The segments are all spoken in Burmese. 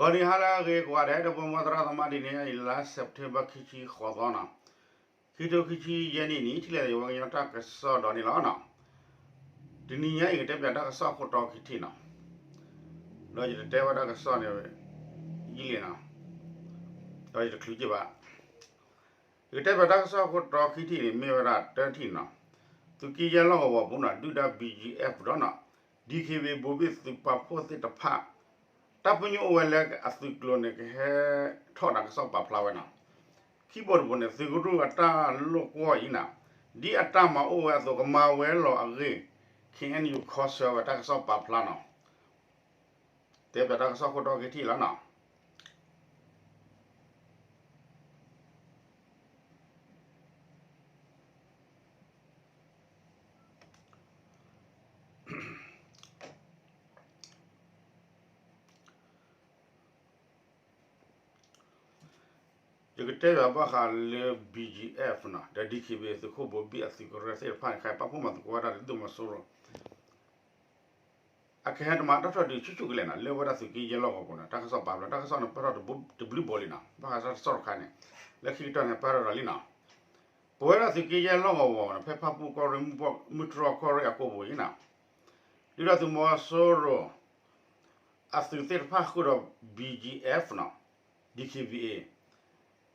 Gani hala ge kware de pom matra tama di ne ila September kichi khodona. Kito kichi yani ni tile yo yo ta ka so do ni la na. Di ni nya ge te pya ta ka so ko to kiti na. Lo ji te wa ta ka so ne yi le na. Lo ji klu ji ba. Ge te pya ta ka so ko to kiti ni me wa ta ta ti na. Tu ki ya lo wa bu na du da BGF do na. DKB bobis tu pa po te ta pha တပ်ပညိုဝဲလက်အစုကလိုနေကဟဲထော်နာကစောပါဖလာဝဲနာကီးဘုတ်ဘုန်စီဂရုအတာလောကွာဤနာဒီအတာမအိုဝဲဆိုကမာဝဲလောအရေခင်အန်ယူခေါ်ဆောဝဲတကစောပါဖလာနော်တေပတကစောကတော့ကတိလာနော် Tegete gaba hale BGF na dadi kibe su ko bobi a sikore sai fan kai pa kuma su kwara da duma soro. Ake hand ma dafa di chuchu gile na le wada su ki yelo ko kuna ta kaso pabla ta kaso na para da bub da bli bolina ba ka sa sor kane. Le ki ta na para da lina. Boera su ki yelo ko wona pe pa pu ko re mu mu tro ko re ko bo ina. Dira su mo soro. Asu ter pa ko BGF na DKBA.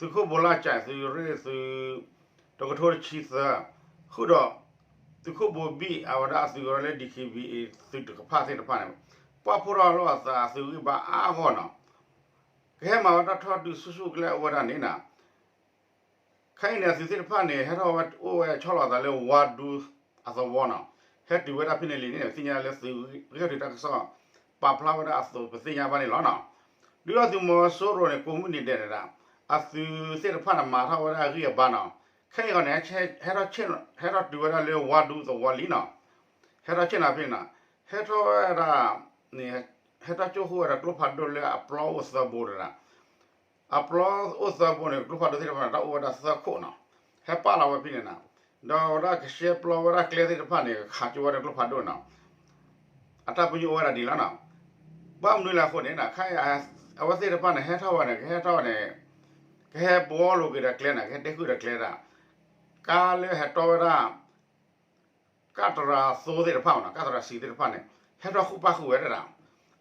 ri chi to ko chi lu na tu ko bo la cha su ri su to ko chi sa khu ra သူခုဘဘီအဝဒါစီရလေဒီခီဘီသူတကဖာစေတဖာနေပပူရလောသာသူဘာအာဟောနောခဲမှာတော့ထော်တူဆုဆုကလေးဝရနေနာခိုင်းနေစီစစ်ဖာနေဟဲ့တော့အိုးချောလာတယ်လေဝါဒူအသဝနာဟက်ဒီဝရဖိနေလီနေစညာလေသူရရတက်ဆောပပလာဝရအသပစညာပါနေလောနာဒီတော့သူမဆိုးရောနေကွန်မြူနီတဲ့တာ အသူစစ်ဖာနာမာထဝရရီဘာနာခဲရနေချဲဟဲတော့ချင်းဟဲတော့ဒူရလေဝါဒူသဝလီနာဟဲတော့ချင်းနာဖိနာဟဲတော့ရာနေဟဲတော့ချိုဟိုရကလဖတ်ဒိုလေအပလောစသဘူရာအပလောဥစဘူနေကလဖတ်ဒိုတိဖာတော့ဝဒါစခိုနာဟဲပါလာဝဖိနေနာဒေါ်ရာကရှေပလောဝရာကလေတိဖာနေခါချိုရကလဖတ်ဒိုနာအတပညိုဝရာဒီလာနာဘာမနွေလာခုနေနာခိုင်အဝစီတဖာနေဟဲတော့နေဟဲတော့နေ ခဲဘောလိုကရကလဲနာခဲတက်ခုရကလဲတာကာလေဟတော်ရာကတရာသိုးတဲ့ဖောင်းနာကတရာစီတဲ့ဖောင်းနေဟဲတော်ခုပါခုဝဲတာ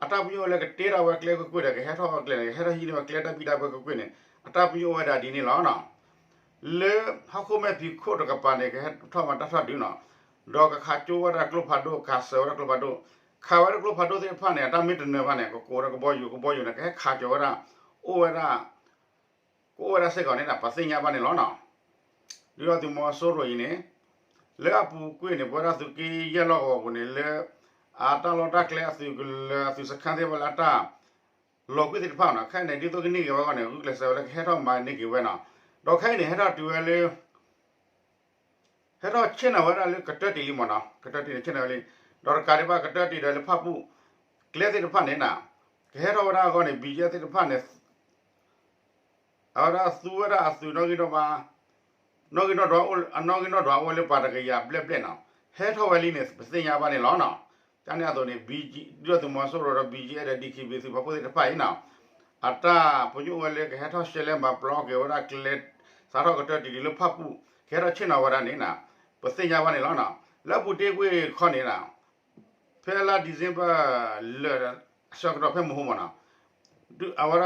အတပယိုလည်းတေရာဝဲကလေကိုကွတဲ့ဟဲတော်ကလေဟဲတော်ဟီနေကလေတာပိတာဘကိုကွနေအတပယိုဝဲတာဒီနေလောနော်လေဟခုမဲ့ပြီခို့တကပနေကဟဲထောမတထဒီနော်ဒေါကခါချိုဝရကလဖာဒိုကာဆောရကလဖာဒိုခါဝရကလဖာဒိုတဲ့ဖာနေအတမစ်နေဖာနေကိုကိုရကဘောယူကဘောယူနေကခါချိုရအိုဝရ ကိုဝရစကောနေတာပစညာပါနေလောနော်ဒီတော့ဒီမောဆိုရိုင်းနေလေအပူကွေးနေဘောရသူကီရလောဘနေလေအာတလောတကလေအသူကလေအသူစခန်းတဲ့ဘလာတာလောကွေးတဲ့ဖောင်းနာခိုင်နေဒီတော့ကနေကဘာကနေဥကလေဆယ်လေခဲတော့မိုင်းနေကဝဲနာတော့ခိုင်နေဟဲ့တော့တူလေဟဲ့တော့ချင်းနဝရလေကတတီလီမနာကတတီချင်းနလေတော့ကာရီဘာကတတီတယ်ဖပူကလေတဲ့ဖနေနာခဲတော့ရကောနေဘီကျတဲ့ဖနေအော်ဒါသူရအသူတော့ကတော့ပါနော ကိနောဒွာအနောကိနောဒွာဝလေပါတကရပလက်ပလက်နော်ဟဲထောဝလီနေပစင်ညာပါနေလောနော်တန်ရတော့နေ BG ဒီတော့မဆိုတော့ BG အဲ့ဒါ DKBC ဘာပိုးတဲ့ဖိုင်နော်အတာပညုဝလေဟဲထောရှဲလဲမှာဘလော့ကေဝရကလက်စားတော့ကတတီလဖပူခဲတော့ချင်းတော်ဝရနေနာပစင်ညာပါနေလောနော်လက်ပူတေးကွေးခေါနေနာဖဲလာဒီဇင်ဘာလဲရှော့ကတော့ဖဲမဟုတ်မနော်ဒီအဝရ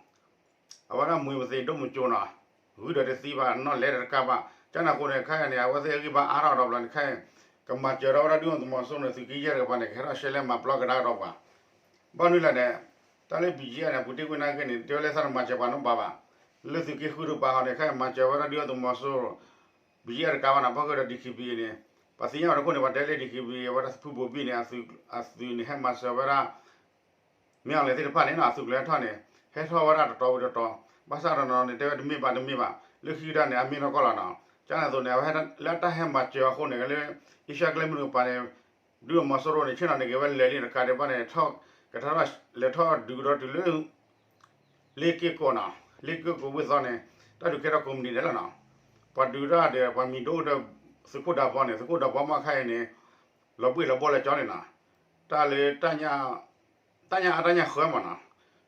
ကီရပါနေအတာပါသာလေဘောတာပေါ်ညဖို့ကတဲ့တဲ့ဘခါလို့တာချန်ခုနေပါခါပါမနော်ပါပလဲနေအကလဲတဲ့ဘာဟိတာခတရလဲမဘာဂူလောကေလောခီပါစနာခနဲ့မှာကြရတဲ့မစရတာပညောလခဲတော့မှာဝရတတ်ဒီစုစုကလဲနေလောနော်ကျန်နေတော့ဘနာစေဝါလာခတီလနေပပမာလက်တက်ပြလခတီနာပမာဝရအဝရမွေမစေတော့မကြုံနာဝိရတဲ့စီပါနော်လဲရကပါကျန်နာကိုနဲ့ခိုင်နေဝစေကိပါအားတော့ဘလန်ခိုင်ကမကြရဝရဒီုံသမဆုံနေစကီရကပါနေခရရှဲလဲမှာဘလော့ကဒါတော့ပါဘာနုလာတဲ့တလေးဘီဂျီရနဲ့ဘူတီကွနာကနေတောလဲဆာမချပါနော်ပါပါလေစကီခူရပါဟာနေခိုင်မကြဝရဒီုံသမဆုဘီဂျီရကပါနာဘကရဒီခီဘီနေပစီရကိုနေဝတဲလေဒီခီဘီဝရစဖူဘဘီနေအဆူအဆူနေ ဟမဆဝရမြောင်လေတဲ့ဖာနေနာအဆူကလဲထွားနေဟဲထောဝရတော်တော်တော်ဘာသာရနော်နေတဲ့မိပါတမိပါလူခိရနေအမင်းကောလာနော်ကျန်တဲ့နေဟဲလက်တဟဲမှာကျော်ခုနေကလေးအရှာကလေးမျိုးပါနေဒူမဆောရနေချနာနေကဝဲလေလေးကာရပါနေထောက်ကထာရလေထောဒူရတူလေလေကေကောနာလေကေကိုဝိဇနေတဒုကေရကုမ္နီတယ်နော်ပဒူရတဲ့ပမီဒိုတဲ့စကုဒါဘောနေစကုဒါဘောမခိုင်နေလပွေလဘောလေကျောင်းနေတာတာလေတညာတညာအတညာခွဲမနာ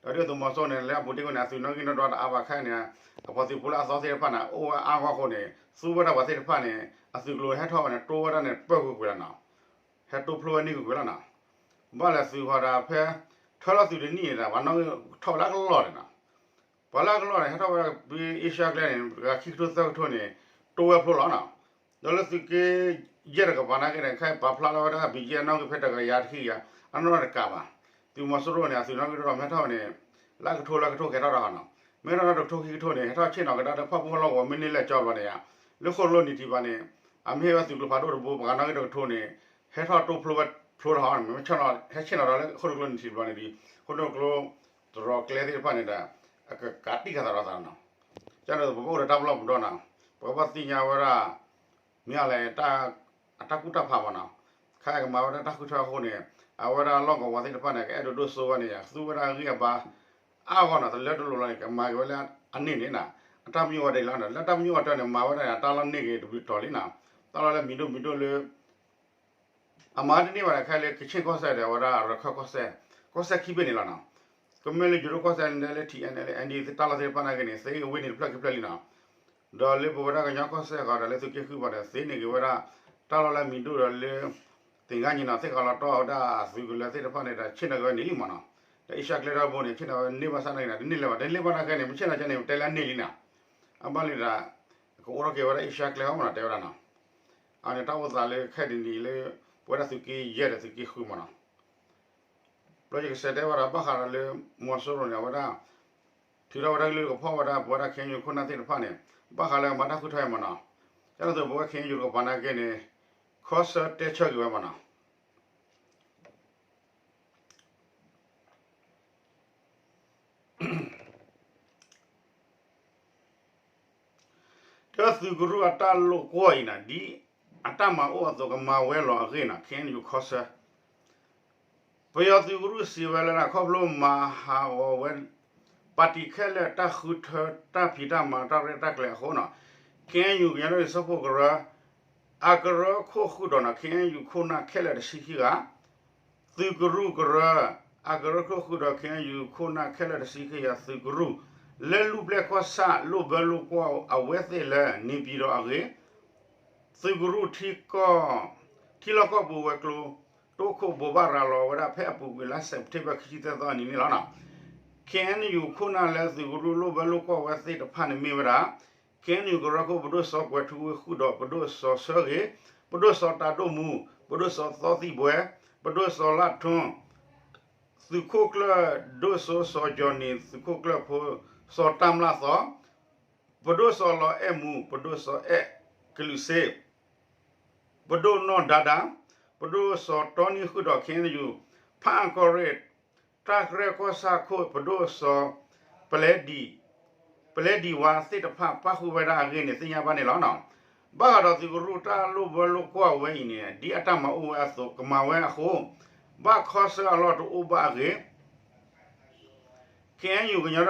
တော်ရတော့မစောနေလဲဘူတီကနာစုနောကိနတော့အဘခိုင်နေအပစီပူလာစောစေဖနာအိုအာဝခုနေစူဘရဝစေဖနေအစုကလိုဟက်ထောနေတိုးရတဲ့ပောက်ကိုကွေးလာနာဟက်တိုဖလိုနီကိုကွေးလာနာဘာလဲစုခေါ်တာဖဲထောလာစုတွေနီးနေတာဘာနောက်ထောလာကလောတယ်နာဘာလာကလောတယ်ဟက်ထောဘီအရှာကလည်းကခိကတိုသောထုံနေတိုးရဖလိုလာနာတော့လက်စုကေရကဘာနာကလည်းခိုင်ဘာဖလာလာတာဘီဂျီနောက်ကဖက်တကရာခိရအနောရကပါ ဒီမဆိုးရောနေအစုနောက်ကတော့မထောနေလာကထိုးလာကထိုးခဲ့တော့တာနော်မဲတော့တော့ထိုးခိထိုးနေဟထောချင်းတော့ကတာဖတ်ဖို့လောက်ဝမင်းလေးလက်ကြောက်ပါနေရလုခေါ်လို့နေဒီပါနေအမေဝစုကဖာတော့ဘောကနာကတော့ထိုးနေဟထောတိုဖလိုဖလိုဟာမချတော့ဟချင်းတော့လည်းခေါ်လို့နေဒီပါနေဒီခေါ်တော့ကလောတော့ကလဲဒီပါနေတာအကကတိခါတော့တာနော်ကျန်တော့ဘောတော့တောက်လောက်မတော့နော်ဘောပတိညာဝရမြလဲတာအတကုတဖာမနော်ခိုင်ကမဝရတကုထခုနေ အဝရလောကဝတိတဖာနေကအဲ့တို့ဆိုကနေရသူဝရကြီးကပါအာခေါနာတလက်တလို့လိုက်ကမာဝလဲအနည်းနေနာအတမျိုးတဲ့လာလက်တမျိုးတဲ့မာဝရတာလနေကေတူတော်လင်းနာတော်လည်းမီတို့မီတို့လေအမားတနေပါခိုင်လေကချင်းကောဆက်တယ်ဝရရခကောဆက်ကောဆက်ခိပဲနေလာနာကမဲလေဂျရိုကောဆက်နေလေ TNL အန်ဒီတလာစေပနာကနေစေဝင်းနေပလက်ပလက်လီနာဒေါ်လေဘဝရကညကောဆက်ကတော့လေသူကိခုပါတယ်စေနေကေဝရတာလလည်းမီတို့လေ တင်ကညနာစေကလာတော့ဒါသူကလည်းစေတဖာနေတာချင်းတော့နေလီမနာအရှာကလေးတော့ဘုံနေချင်းတော့နေမဆနိုင်တာဒီနေ့လည်းပါဒီနေ့ပါကနေမချင်းတာချင်းနေတဲလာနေလီနာအမလီရာကိုရကေဝရအရှာကလေးဟောမနာတဲရနာအနေတောက်သားလေးခက်ဒီဒီလေးပွဲရစုကီရဲရစုကီခုမနာ project ဆက်တဲ့ဝရဘာခါလေးမောဆိုရနေဝရထီရဝရလေးကိုဖောဝရဘောရခင်ယူခုနတဲ့ဖာနေဘာခါလေးမတာခုထိုင်မနာကျတော့ဘောခင်ယူကိုဘာနာကနေ cost တက်ချက်ယူမနာတော့သူကရအတလို့ကိုင်းနာဒီအတမအိုအတော့ကမဝဲလောအခေနာ ခင်ယူခောဆာပယောသူကရစီဝဲလာခေါပလိုမဟာဝဲပါတီခဲလက်တခုထတာဖီတာမာတာရတက်လေခေါနာခင်ယူရရစဖို့ကရအကရခိုခုဒနာခင်ယူခုနာခဲလက်ရှိခိကသူကရကရအကရခိုခုဒခင်ယူခုနာခဲ လက်ရှိခိယသူကရလဲလူပလက်ခွဆာလိုဘလူကွာအဝဲသေးလဲနေပြီးတော့အကေသေဂရုထီကောကီလကောဘူဝကလိုတိုခိုဘဘာရာလောဝရဖဲပူကလာစက်တေဘခီတဲ့တော့နီနီလာနာကန်ယူခုနာလဲသေဂရုလိုဘလူကွာဝဲသေးတဖန်မီဝရာကန်ယူဂရကိုဘဒုဆောကွယ်ထူခုတော့ဘဒုဆောဆောကေဘဒုဆောတာတို့မူဘဒုဆောသောတိဘွဲဘဒုဆောလာထွန်းသုခုကလဒုဆောဆောဂျောနီသုခုကလဖို စောတမ်လာသောဘဒိုစောလောအမှုဘဒိုစောအဲကလူစေဘဒိုနောဒါဒါဘဒိုစောတောနီခုတော့ခင်းယူဖန်ကောရက်တက်ရကောစာခိုဘဒိုစောပလက်ဒီပလက်ဒီဝါစစ်တဖပခုဝရာရင်းနေစညာပါနေလောနော်ဘာတော့ဒီရူတာလိုဘလိုကွာဝဲနေဒီအတမအိုအသောကမဝဲအခုဘာခေါ်ဆာလော်တူဘာကေကဲယူကညရ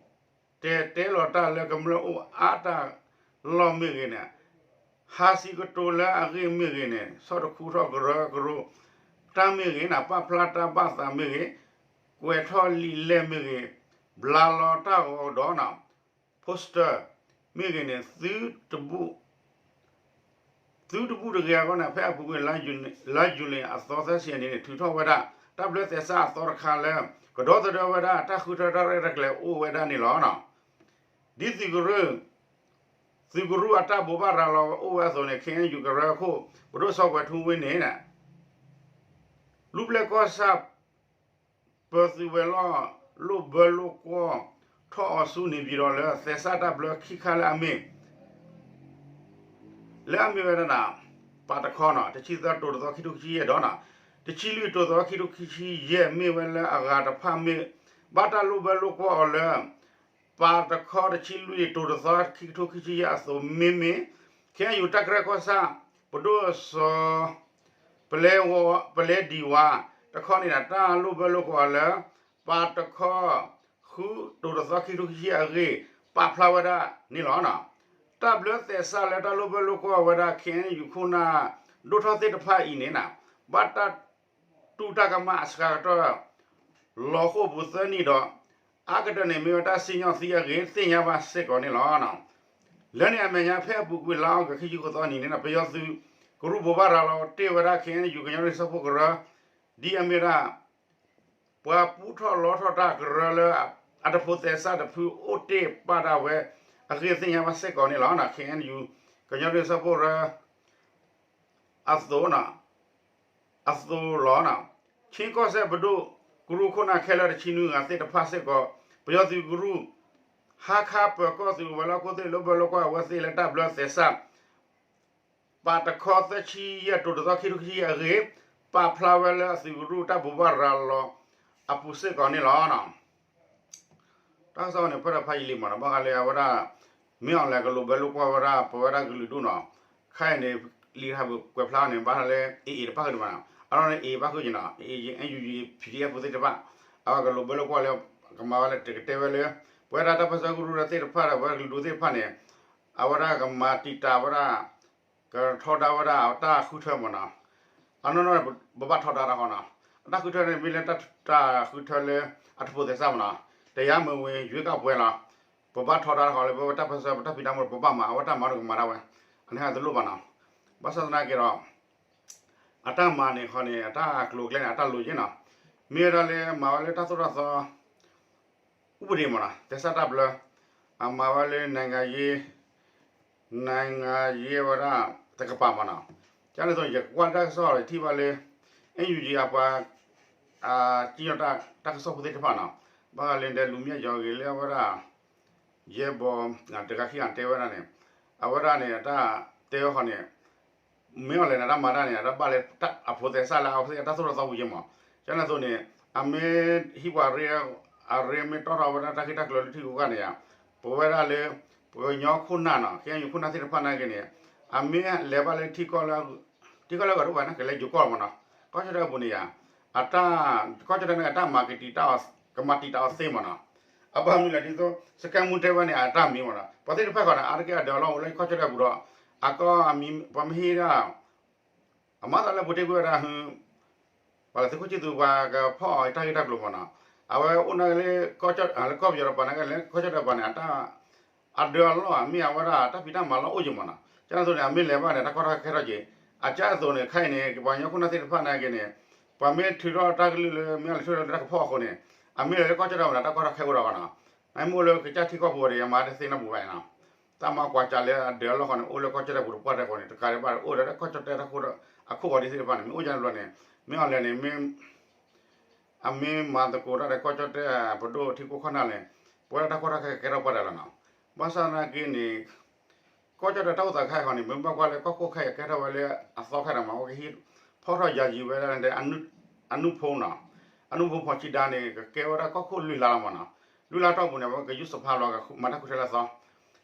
တပခါတော့ပကဘာနော်တာဝဲနေအတမလောအကိစီဝဲနေလောနော်ပယောစီဂရုအင်းနေဒီဆိုတမတိတာအတခုထလေဖေဘုဘူမေရေနာဟာစီတဲတဲလောတာလေကမလို့အာတာလောမေရေနာဟာစီကတိုလာအကိမေရေနေစောတခုတော့ဂရဂရုတမေရေနာပပလာတာပါသမေရေကွယ်ထော်လီလေမေရေဘလာလောတာဟောဒေါနာပိုစတာမေရေနေသီတဘူသူတပူတကယ်ကောနာဖဲအပူကလာယူလာယူလင်အသောသရှင်နေထူထောဝဒတဘလက်သစာသောရခါလဲကတော့တော်ဝဒတခုထရရကလေအိုဝဒနေလောနော် ဒီစီဂရုစီဂရုအတဘောဘာရလောအိုဝဆိုနေခင်ယူကြရခုဘတို့ဆောက်ွယ်ထူးဝင်းနေတာလူပလက်ကောဆပ်ပတ်စီဝဲလောလူဘလူကောထောအဆူနေပြီးတော့လဲသစာတဘလခိခလာမင်းလဲအမေရနာပါတခေါနာတချီသတော်တော်ခိတုခိရဲ့ဒေါနာတချီလူတော်တော်ခိတုခိရဲ့မေဝလဲအဂါတဖမေဘာတလူဘလူကောလဲ ပါတခေါတချီလူတော်တော်ခိတုခိရဲ့အစောမေမေခဲယူတကရကောစာဘဒိုဆောပလဲဝပလဲဒီဝါတခေါနေတာတာလူဘလူကောလဲပါတခေါခုတော်တော်ခိတုခိရဲ့ရေပါဖလာဝဒနီလောနာတဘလတဲ့ဆာလက်တလိုဘလိုကိုဝရခင်ယူခုနာဒုထတဲ့တဖာအင်းနေတာဘတ်တတူတကမအစကတော့လောခုဘုသနီတော့ အကတနေမြေတာစညောစီရကေစင်ရပါစစ်ကောနေလောနော်လဲနေအမညာဖဲပုကွလောကခိယူကတော့နေနေတာပယောစုဂရုဘဘရာလောတေဝရခင်ယူကညရစဖို့ကရဒီအမေရာပွာပူထောလောထောတာကရလအတဖို့တဲ့ဆာတဖူအိုတေပါတာဝဲအခုသိညာမစက်ကောနေလောနာခင်ယူကညရစပေါ်ရာအသဒိုနာအသဒိုလောနာချင်းကောဆက်ဘဒု ဂရုခုနာခဲလာချီနူငါစစ်တဖဆက်ကောဘယောစီဂရုဟာခါပကောစီဝလာကိုတေလောဘလောကွာဝစီလက်တဘလဆက်ဆပ်ပါတခောသချီရတူတော်ခိရုခိရရေပါဖလာဝလာစီဂရုတဘူဘာရာလောအပုစေကောနေလောနာတာဆောနေဖရဖိုင်လီမနာဘာလေဝရာမြောင်လည်းကလိုဘယ်လိုကွာဝရပဝရကလူတို့နော်ခိုင်နေလီဟာဘကွယ်ဖလာနေဘာလဲအေးအေးပါကမှာအဲ့တော့အေးပါခုကျနာအေးအယူကြီး PDF ပုတ်တဲ့ပါအောက်ကလိုဘယ်လိုကွာလဲကမာဝလဲတက်တဲဝလဲဝရတာပစကူရတဲ့ဖာရဝရလူတွေဖာနေ အဝရကမာတီတာဝရကထောတာဝရအတာခုထမနာအနော်နော်ဘဘထောတာရဟောနာအတာခုထနေမိလက်တတာခုထလဲအထဖို့တဲ့စမနာတရားမဝင်ရွေးကောက်ပွဲလားပပထော်တာခေါ်လေပပတပစပတပိတမပပမအဝတမရကမရဝအနေဟာဒလုပနာဘာသနာကေရော အတမနေခေါနေအတကလုကလဲအတလူချင်းနော်မေရလေမဝလေတသရသဥပဒေမလားတစ္ဆတဘလအမဝလေနိုင်ငံရေးနိုင်ငံရေးဝရတကပမနာကျန်တဲ့ရကွာတက်ဆော်တိပါလေအင်ယူဂျီအပါအာကြည်ရတာတက်ဆော့ပုဒ်တဲ့ဖာနာဘာလင်တဲ့လူမြတ်ကြော်ကြီးလေဝရယေဘောငါတကခိန်တေဝရနေအဝရနေတာတေဝခနေမေော်လေနာမာရနေရပါလေတအဖို့တဲ့ဆလာအဖို့တဆိုတော့ဘူးယမကျန် တဲ့ဆိုနေအမေဟိဝရေအရေမေတော်ရဝရတခိတကလောတိကိုကနေရပေါ်ဝရလေပေါ်ညောခုနာနော်ခင်ယခုနာတိဖနာကနေအမေလေပါလေတိကောလာတိကောလာကတော့ဘာနာကလေဂျကောမနော်ကောချရပုန်ရအတာကောချရနေအတာမာကတီတာကမတီတာစေမနော်အဘမီလာဒီတော့စကံမူတဲဝနေအတာမီမလားပတိတစ်ဖက်ကတော့အာရကဒေါ်လာလိုက်ခေါ်ချက်ဘူးတော့အကောအမီပမဟီရာအမသာလည်းဘုတေကွရာဟန်ဘာလဲခုချီသူဘာကဖော်တိုက်တက်လို့မနာအဝဲဦးနလေခေါ်ချက်အလကောပြရပနာကလည်းခေါ်ချက်ပနာအတာအဒေါ်လောအမီအဝရာတပိတမလောအိုဂျမနာကျန်ဆိုနေအမီလည်းပါတယ်တခေါ်ခဲရကြီးအကြဆိုနေခိုင်နေဘာညခုနတဲ့ဖနာကနေပမေထီရောတကလေးလည်းမြတ်ဆွေတက်ဖော်ခုနေအမေလည်းကောချတော့လာတော့ကောခဲရပါနာနိုင်မို့လို့ကြတိကောပေါ်ရမှာတဲ့စိနေဘူးပဲနာတ akami pamhira amada la bote gora hu pala te kuchi du ba ga pho ita ita glo bona awa una le kocha al ko yoro pana ga le kocha da pana ta adwa lo ami awara ta pita mala o jumana chana so ne ami le ba ne ta kora khera je acha so ne khai ne ba nyo kuna te pha na ge ne pa me thiro ta gli le me al so da pho ko ne ami le kocha da ta kora khera ba na mai mo le kicha thi ko bo re ma de se na bu ba na tama kwa chale dialo kone ole ko chere buru pare kone to kare bare ole ko chote ra kura akhu bari se bana mi ojan lone mi ole ne mi ami ma da kura re ko chote bodo thi ko khana le pore ta kora ke kera pare la na basa na ki ni ko chote ta uta khai kone mi ba kwa le ko ko khai kera wale aso khai ra ma ko hi pho ro ya ji wale ne anu anu pho na anu pho pho chi da ne ke wara ko ko lu la ma na lu la to bu ne ba ke yu sa pha lo ga ma ta khu la sa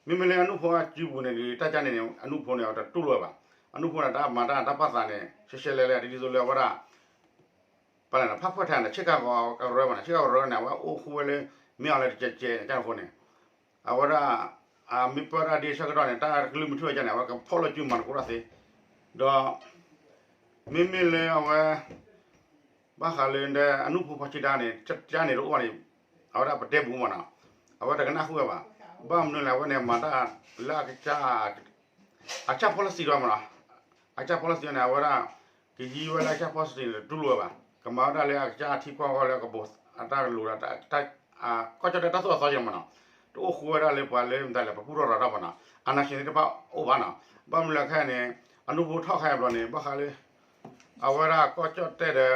မိမလင်အနုဖောကကြည့်ဘူးနေလေတကြနေနေအနုဖောနေတော့တုလောပါအနုဖောကဒါမာတာတပတ်စာနဲ့ရှေရှေလဲလဲဒီဒီဆိုလဲဝရပါလာဖတ်ဖတ်ထန်ချက်ကကောရောမနာချက်ကရောနာဝအိုခွေလေမြောက်လဲကြက်ကြဲအကြောင်းဖုန်းနေအဝရအာမိပရာဒေရှကတော့နေတာကလူမထွေးကြနေဝကဖော်လို့ကျွမ်မန်ကိုရစေတော့မိမိလဲဝဘာခလင်းတဲ့အနုဖောဖတ်ချစ်တာနဲ့ချက်ကြနေတော့ဝါနေအဝရပတဲ့ဘူးမနာအဝရကနာခွေပါ bam no la wene mata la cha acha policy ro mara acha policy na wara ki ji wala acha policy tu lo ba kama da le acha thi kwa ko le ko bo ata lo ra ta ta a ko cha ta so so je mana to khu ra le pa le mda le pa pu ro ra ra bana ana shin de pa o bana bam la kha ne anu bo thok kha ba ne ba kha le awara ko cha te de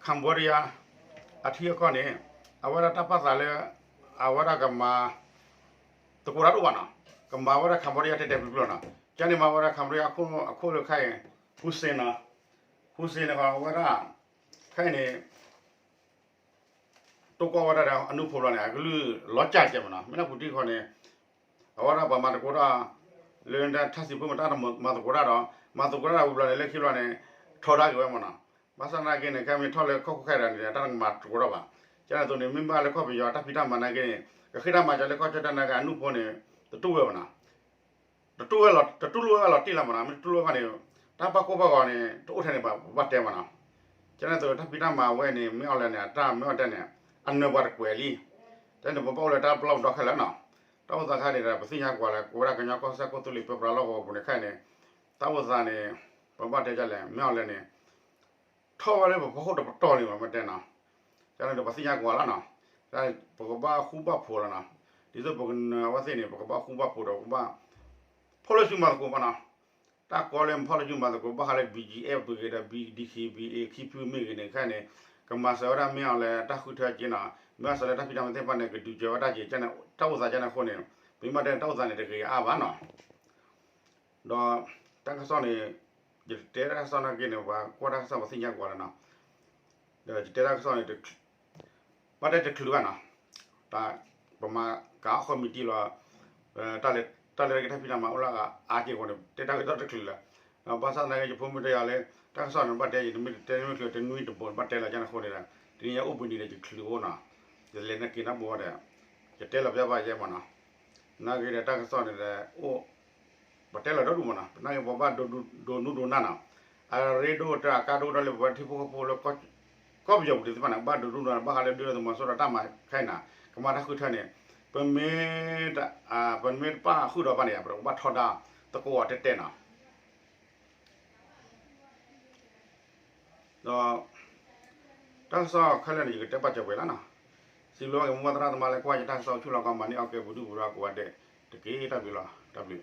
cambodia အထီးကောနေအဝရတပတ်စာလေအဝရကမှာ တကူရတော့နာကမ္ဘာဝရကမ္ဘောဒီးယားတဲ့တဲ့ပြီလို့နာကျန်နေမှာဝရကမ္ဘောဒီးယားအခုအခုလိုခိုင်ဟူစင်နာဟူစင်ကဝရခိုင်နေတော့ကဝရတဲ့အနုဖော်ရနေအကလူလော့ချကြမနာမင်းကဘူးတီခေါ်နေဝရဘာမတကူရလန်ဒန်ထစီပုံမတာမတကူရတော့မတကူရဘူးလည်းလက်ခိလို့နေထော်ရကြဝမနာဘာသာနာကင်းနေကမ်းထော်လေခောက်ခိုက်ရတယ်တာမတ်ကူရပါကျန်တဲ့နေမင်းပါလေခောက်ပြီးရတာဖိတာမနာကင်း ခိတာမှာကြလေကောချတနာကအနုဖောနေတူဝဲမနာတူဝဲလောတူလွဲလောတိလာမနာမတူလွဲကနေတပကောဘကောနေတိုးထနေပါဘတ်တဲမနာကျန်တဲ့တပိတာမှာဝဲနေမြောက်လဲနေတာမြောက်တဲ့နေအနဘတ်ကွယ်လီတဲ့ဘပေါလဲတာပလောက်တော့ခက်လဲနော်တောသခါနေတာပစိညာကွာလဲကိုရကညာကောဆက်ကိုတူလီပပလာလောကိုဘုန်ခိုင်နေတောဇာနေဘဘတဲကြလဲမြောက်လဲနေထော်လဲဘဟုတ်တော့တော်နေမှာမတဲနော်ကျန်တဲ့ပစိညာကွာလားနော် ဒါပကဘာခုဘဖိုရနာဒီဆိုပကနဝသိနေပကဘာခုဘဖိုတော့ဘာဖော်လို့ရှိမှာကိုပါနာတာကောလမ်ဖော်လို့ရှိမှာကိုဘာခါလေ BGF ပကေတာ BDKBA ခိပူမေကနေခန့်နေကမ္ဘာစောရမြောက်လဲတခုထကျင်းတာမြတ်ဆလဲတပိတမတဲ့ပနဲ့ကဒူကျော်တာကြီးကျန်တဲ့တောက်စားကျန်တဲ့ခုနေဘိမတဲ့တောက်စားနေတဲ့ကေအာဘာနော်တော့တန်ခဆောနေဒီတဲရဆောနာကိနေ ဘာကွာတာဆောမစင်ညာကွာလာနော်ဒီတဲရဆောနေဘာတဲ့တခလူကနော်တာပမာကာကွန်မီတီလာတာလေတာလေကတဖိနာမအလာကအာကေကိုတေတာကတော့တခလူလာဘာသာနိုင်ရဖုံးမတရားလဲတာဆောနဘတ်တဲ့ဒီမီတဲမီကတနွီတပေါ်ဘတ်တဲလာကျန်ခေါ်နေတာဒီရဥပနီလေခလူနာဒီလေနကိနာဘောတဲ့ကျတဲလာပြပါရဲမနာနာကေတာဆောနေတဲ့အိုဘတ်တဲလာတော့ဒူမနာနာယဘဘဒိုဒိုနူဒိုနာနာအရေဒိုတာကာဒိုတယ်ဘတ်တီဖိုဖိုလောကော ကောပြောက်ဒီစပနာဘာဒူဒူနာဘာခါလေဒူရမဆောရတာမခိုင်နာကမာတာခုထနေပမေတအာပမေပါခုတော့ပါနေရဘဘာထော်တာတကောတက်တဲ့နာတော့တန်းစောခလည်းဒီကတက်ပတ်ကြွယ်လားနော်စီလောကမမတရာတမလည်းကွာကြတန်းစောချူလောကမနီအောက်ကေဘူးဒူဘူရာကွာတဲ့တကေးတပ်ပြီလား W